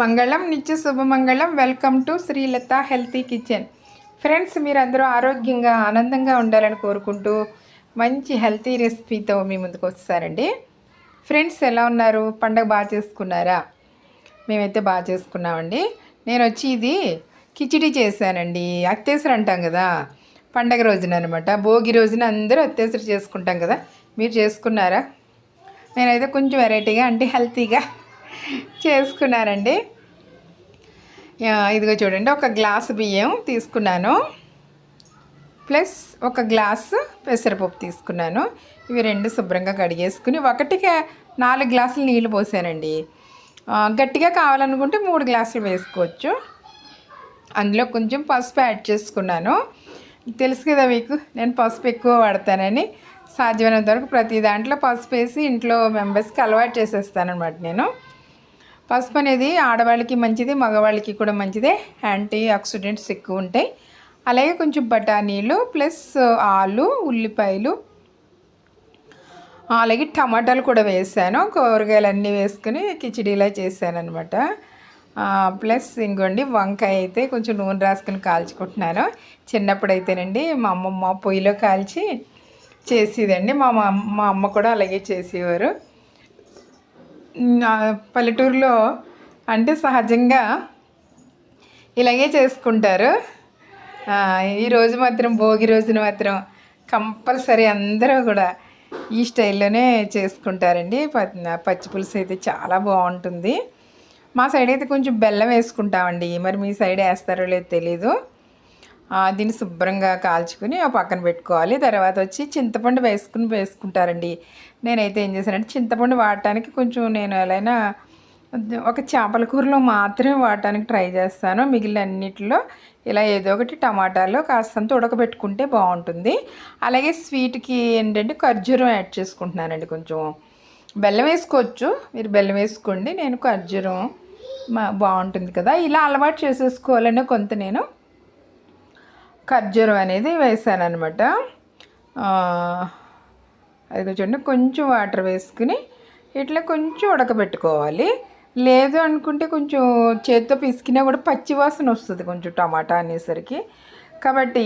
మంగళం నిత్య శుభమంగళం. Welcome to Srilatha healthy kitchen. Friends మీరందరూ ఆరోగ్యంగా ఆనందంగా ఉండాలని కోరుకుంటూ మంచి హెల్తీ రెసిపీతో మీ ముందుకు వస్తారండి. ఫ్రెండ్స్ ఎలా ఉన్నారు? పండగ బాగా చేసుకున్నారా? మేమైతే బాగా చేసుకున్నామండి. నేను వచ్చి ఇది కిచిడి చేశానండి. అత్తేసరి అంటాం కదా పండగ రోజున అనమాట భోగి రోజున అందరూ అత్తేసరి చేసుకుంటాం కదా. మీరు చేసుకున్నారా? నేనైతే కొంచెం వెరైటీగా అంటే హెల్తీగా చేసుకున్నానండి ఇదిగో చూడండి ఒక గ్లాసు బియ్యం తీసుకున్నాను. ప్లస్ ఒక గ్లాసు పెసరపప్పు తీసుకున్నాను. ఇవి రెండు శుభ్రంగా కడిగేసుకుని ఒకటికి నాలుగు గ్లాసులు నీళ్ళు పోసానండి. గట్టిగా కావాలనుకుంటే మూడు గ్లాసులు వేసుకోవచ్చు. అందులో కొంచెం పసుపు యాడ్ చేసుకున్నాను. తెలుసు కదా మీకు నేను పసుపు ఎక్కువ వాడతానని. సాధ్యమైనంత వరకు ప్రతి దాంట్లో పసుపు వేసి ఇంట్లో మెంబర్స్కి అలవాటు చేసేస్తానమాట నేను. పసుపు అనేది ఆడవాళ్ళకి మంచిది మగవాళ్ళకి కూడా మంచిదే. యాంటీ ఆక్సిడెంట్స్ ఎక్కువ ఉంటాయి. అలాగే కొంచెం బఠానీలు ప్లస్ ఆలు ఉల్లిపాయలు. అలాగే టమాటాలు కూడా వేసాను. కూరగాయలు అన్నీ వేసుకుని కిచిడీలా చేశాను అనమాట ప్లస్ ఇంకోండి వంకాయ అయితే కొంచెం నూనె రాసుకుని కాల్చుకుంటున్నాను. చిన్నప్పుడు అయితేనండి మా అమ్మమ్మ పొయ్యిలో కాల్చి చేసేదండి. మా మా మా అమ్మ కూడా అలాగే చేసేవారు. పల్లెటూరులో అంటే సహజంగా ఇలాగే చేసుకుంటారు. ఈరోజు మాత్రం భోగి రోజున మాత్రం కంపల్సరీ అందరూ కూడా ఈ స్టైల్లోనే చేసుకుంటారండి. ప- పచ్చి పులుసు అయితే చాలా బాగుంటుంది. మా సైడ్ అయితే కొంచెం బెల్లం వేసుకుంటామండి. మరి మీ సైడ్ వేస్తారో లేదో తెలీదు. దీన్ని శుభ్రంగా కాల్చుకుని ఆ పక్కన పెట్టుకోవాలి. తర్వాత వచ్చి చింతపండు వేసుకుని వేసుకుంటారండి. నేనైతే ఏం చేశానంటే చింతపండు వాడటానికి కొంచెం నేను ఎలా ఒక చేపల కూరలో మాత్రమే వాడటానికి ట్రై చేస్తాను. మిగిలిన అన్నిటిలో ఇలా ఏదో ఒకటి టమాటాలో కాస్తంత ఉడకబెట్టుకుంటే బాగుంటుంది. అలాగే స్వీట్కి ఏంటంటే ఖర్జూరం యాడ్ చేసుకుంటున్నానండి కొంచెం. బెల్లం వేసుకోవచ్చు. మీరు బెల్లం వేసుకోండి. నేను ఖర్జూరం మా బాగుంటుంది కదా. ఇలా అలవాటు చేసేసుకోవాలని కొంత నేను ఖర్జూరం అనేది వేసాను అనమాట అది చూడండి కొంచెం వాటర్ వేసుకుని ఇట్లా కొంచెం ఉడకబెట్టుకోవాలి. లేదు అనుకుంటే కొంచెం చేతితో పిసికినా కూడా పచ్చి వాసన వస్తుంది కొంచెం టమాటా అనేసరికి. కాబట్టి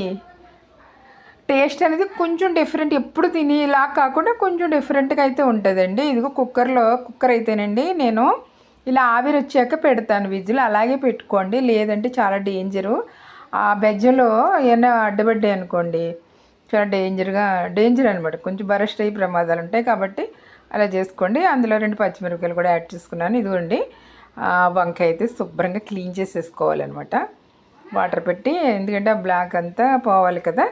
టేస్ట్ అనేది కొంచెం డిఫరెంట్ ఎప్పుడు తిని ఇలా కాకుండా కొంచెం డిఫరెంట్గా అయితే ఉంటుందండి. ఇదిగో కుక్కర్లో కుక్కర్ అయితేనండి నేను ఇలా ఆవిరి వచ్చాక పెడతాను విజిల్. అలాగే పెట్టుకోండి లేదంటే చాలా డేంజరు. ఆ బెజ్జలో ఏమైనా అడ్డబడ్డాయి అనుకోండి చాలా డేంజర్గా డేంజర్ అనమాట కొంచెం బరస్ట్ అయ్యి ప్రమాదాలు ఉంటాయి కాబట్టి అలా చేసుకోండి. అందులో రెండు పచ్చిమిరపకాయలు కూడా యాడ్ చేసుకున్నాను. ఇదిగోండి వంకాయ అయితే శుభ్రంగా క్లీన్ చేసేసుకోవాలన్నమాట. వాటర్ పెట్టి ఎందుకంటే ఆ బ్లాక్ అంతా పోవాలి కదా.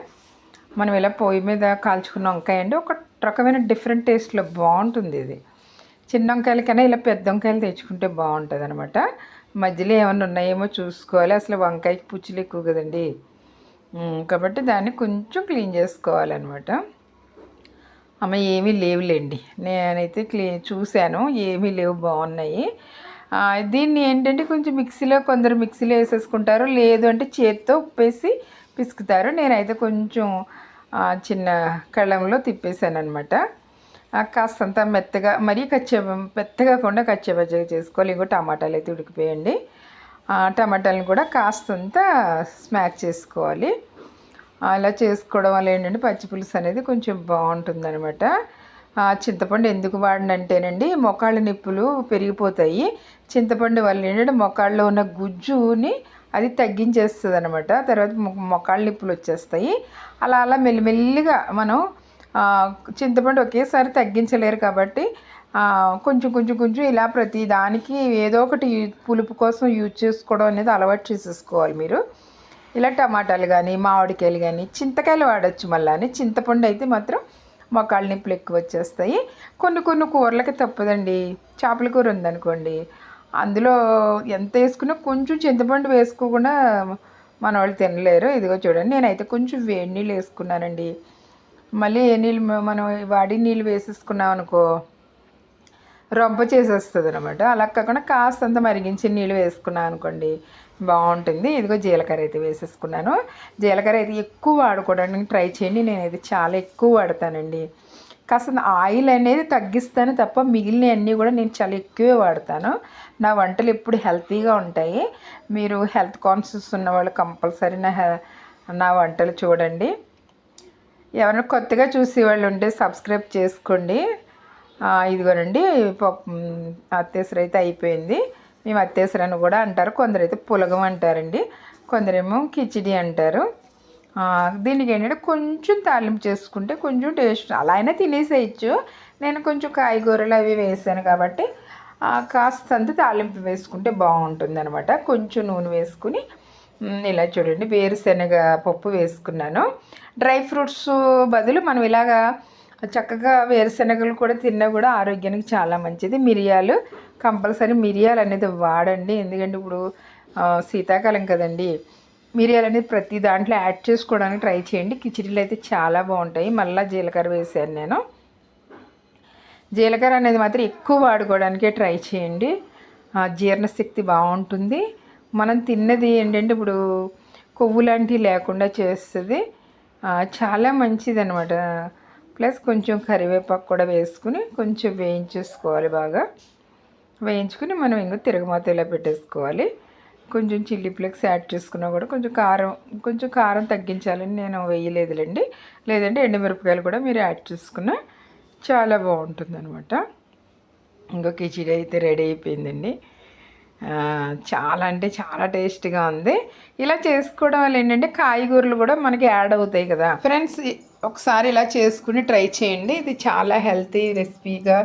మనం ఇలా పొయ్యి మీద కాల్చుకున్న వంకాయ అండి ఒక రకమైన డిఫరెంట్ టేస్ట్లో బాగుంటుంది ఇది. చిన్న వంకాయల కన్నా ఇలా పెద్ద వంకాయలు తెచ్చుకుంటే బాగుంటుంది అనమాట మధ్యలో ఏమైనా ఉన్నాయేమో చూసుకోవాలి. అసలు వంకాయకి పుచ్చులు ఎక్కువ కదండి. కాబట్టి దాన్ని కొంచెం క్లీన్ చేసుకోవాలన్నమాట. అమ్మ ఏమీ లేవులేండి. నేనైతే క్లీ చూశాను. ఏమీ లేవు బాగున్నాయి. దీన్ని ఏంటంటే కొంచెం మిక్సీలో కొందరు మిక్సీలో వేసేసుకుంటారు. లేదు అంటే చేత్తో ఉప్పేసి పిసుకుతారు. నేనైతే కొంచెం చిన్న కళ్ళంలో తిప్పేశాను అనమాట కాస్తంత మెత్తగా మరీ కచ్చే మెత్తగా కూడా కచ్చే బజ్జగా చేసుకోవాలి. ఇంకో టమాటాలు అయితే ఉడికిపోయండి. టమాటాలను కూడా కాస్తంత స్మాక్ చేసుకోవాలి. అలా చేసుకోవడం వల్ల ఏంటంటే పచ్చిపులుసు అనేది కొంచెం బాగుంటుందనమాట చింతపండు ఎందుకు వాడినంటేనండి మొకాళ్ళ నిప్పులు పెరిగిపోతాయి. చింతపండు వల్ల ఏంటంటే మొకాళ్ళలో ఉన్న గుజ్జుని అది తగ్గించేస్తుంది అనమాట తర్వాత మొ- మొకాళ్ళ వచ్చేస్తాయి. అలా అలా మెల్లిమెల్లిగా మనం చింతపండు ఒకేసారి తగ్గించలేరు కాబట్టి కొంచెం కొంచెం కొంచెం ఇలా ప్రతి దానికి ఏదో ఒకటి పులుపు కోసం యూజ్ చేసుకోవడం అనేది అలవాటు చేసేసుకోవాలి మీరు. ఇలా టమాటాలు కానీ మామిడికాయలు కానీ చింతకాయలు వాడచ్చు మళ్ళీ చింతపండు అయితే మాత్రం మొక్కలు నిప్పులు ఎక్కువ వచ్చేస్తాయి. కొన్ని కొన్ని కూరలకి తప్పదండి. చేపల కూర ఉందనుకోండి. అందులో ఎంత వేసుకున్నా కొంచెం చింతపండు వేసుకోకుండా మన వాళ్ళు తినలేరు. ఇదిగో చూడండి నేనైతే కొంచెం వేడి నీళ్ళు వేసుకున్నానండి. మళ్ళీ ఏ నీళ్ళు మనం వాడి నీళ్ళు వేసేసుకున్నాం అనుకో రొంప చేసేస్తుంది అనమాట అలా కాకుండా కాస్తంత మరిగించిన నీళ్ళు వేసుకున్నాను అనుకోండి బాగుంటుంది. ఇదిగో జీలకర్ర అయితే వేసేసుకున్నాను. జీలకర్ర అయితే ఎక్కువ వాడుకోవడానికి ట్రై చేయండి. నేనైతే చాలా ఎక్కువ వాడతానండి. కాస్త ఆయిల్ అనేది తగ్గిస్తాను తప్ప మిగిలిన అన్నీ కూడా నేను చాలా ఎక్కువే వాడతాను. నా వంటలు ఎప్పుడు హెల్తీగా ఉంటాయి. మీరు హెల్త్ కాన్షియస్ ఉన్న వాళ్ళు కంపల్సరీ నా నా వంటలు చూడండి. ఎవరైనా కొత్తగా చూసేవాళ్ళు ఉంటే సబ్స్క్రైబ్ చేసుకోండి. ఇదిగోనండి పప్పు మ్, అత్తేసరి అయితే అయిపోయింది. మేము అత్తేసరి అని కూడా అంటారు కొందరైతే పులగం అంటారండి. కొందరేమో కిచిడి అంటారు. దీనికి ఏంటంటే కొంచెం తాలింపు చేసుకుంటే కొంచెం టేస్ట్ అలా అయినా తినేసేయచ్చు. నేను కొంచెం కాయగూరలు అవి వేసాను కాబట్టి కాస్తంత తాలింపు వేసుకుంటే బాగుంటుంది అనమాట కొంచెం నూనె వేసుకుని ఇలా చూడండి. వేరుశనగ పప్పు వేసుకున్నాను. డ్రై ఫ్రూట్స్ బదులు మనం ఇలాగా చక్కగా వేరుశనగలు కూడా తిన్నా కూడా ఆరోగ్యానికి చాలా మంచిది. మిరియాలు కంపల్సరీ మిరియాలు అనేది వాడండి. ఎందుకంటే ఇప్పుడు శీతాకాలం కదండి. మిరియాలు అనేది ప్రతి దాంట్లో యాడ్ చేసుకోవడానికి ట్రై చేయండి. కిచిడీలు అయితే చాలా బాగుంటాయి. మళ్ళీ జీలకర్ర వేసాను నేను. జీలకర్ర అనేది మాత్రం ఎక్కువ వాడుకోవడానికే ట్రై చేయండి. జీర్ణశక్తి బాగుంటుంది. మనం తిన్నది ఏంటంటే ఇప్పుడు కొవ్వు లాంటివి లేకుండా చేస్తుంది. చాలా మంచిది అనమాట ప్లస్ కొంచెం కరివేపాకు కూడా వేసుకుని కొంచెం వేయించేసుకోవాలి బాగా. వేయించుకుని మనం ఇంకా తిరగమాత ఇలా పెట్టేసుకోవాలి. కొంచెం చిల్లీ ఫ్లేక్స్ యాడ్ చేసుకున్నా కూడా కొంచెం కారం కొంచెం కారం తగ్గించాలని నేను వేయలేదులేండి. లేదంటే ఎండుమిరపకాయలు కూడా మీరు యాడ్ చేసుకున్నా చాలా బాగుంటుంది అనమాట ఇంకో కిచిడి అయితే రెడీ అయిపోయిందండి. చాలా అంటే చాలా టేస్ట్గా ఉంది. ఇలా చేసుకోవడం వల్ల ఏంటంటే కాయగూరలు కూడా మనకి యాడ్ అవుతాయి కదా. ఫ్రెండ్స్ ఒకసారి ఇలా చేసుకుని ట్రై చేయండి. ఇది చాలా హెల్తీ రెసిపీగా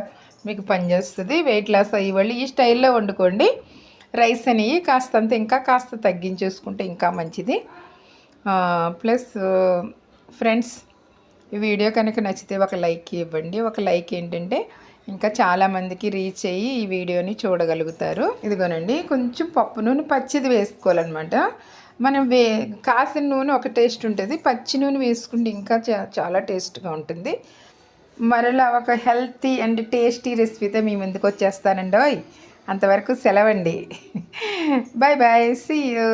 మీకు పనిచేస్తుంది. వెయిట్ లాస్ అయ్యి వాళ్ళు ఈ స్టైల్లో వండుకోండి. రైస్ అనేవి కాస్తంత ఇంకా కాస్త తగ్గించేసుకుంటే ఇంకా మంచిది. ప్లస్ ఫ్రెండ్స్ ఈ వీడియో కనుక నచ్చితే ఒక లైక్ ఇవ్వండి. ఒక లైక్ ఏంటంటే ఇంకా చాలామందికి రీచ్ అయ్యి ఈ వీడియోని చూడగలుగుతారు. ఇదిగోనండి కొంచెం పప్పు నూనె పచ్చిది వేసుకోవాలన్నమాట. మనం వే కాసిన నూనె ఒక టేస్ట్ ఉంటుంది. పచ్చి నూనె వేసుకుంటే ఇంకా చాలా టేస్ట్గా ఉంటుంది. మరలా ఒక హెల్తీ అండ్ టేస్టీ రెసిపీతో మీ ముందుకు వచ్చేస్తానండి అంతవరకు సెలవండి. Bye bye see you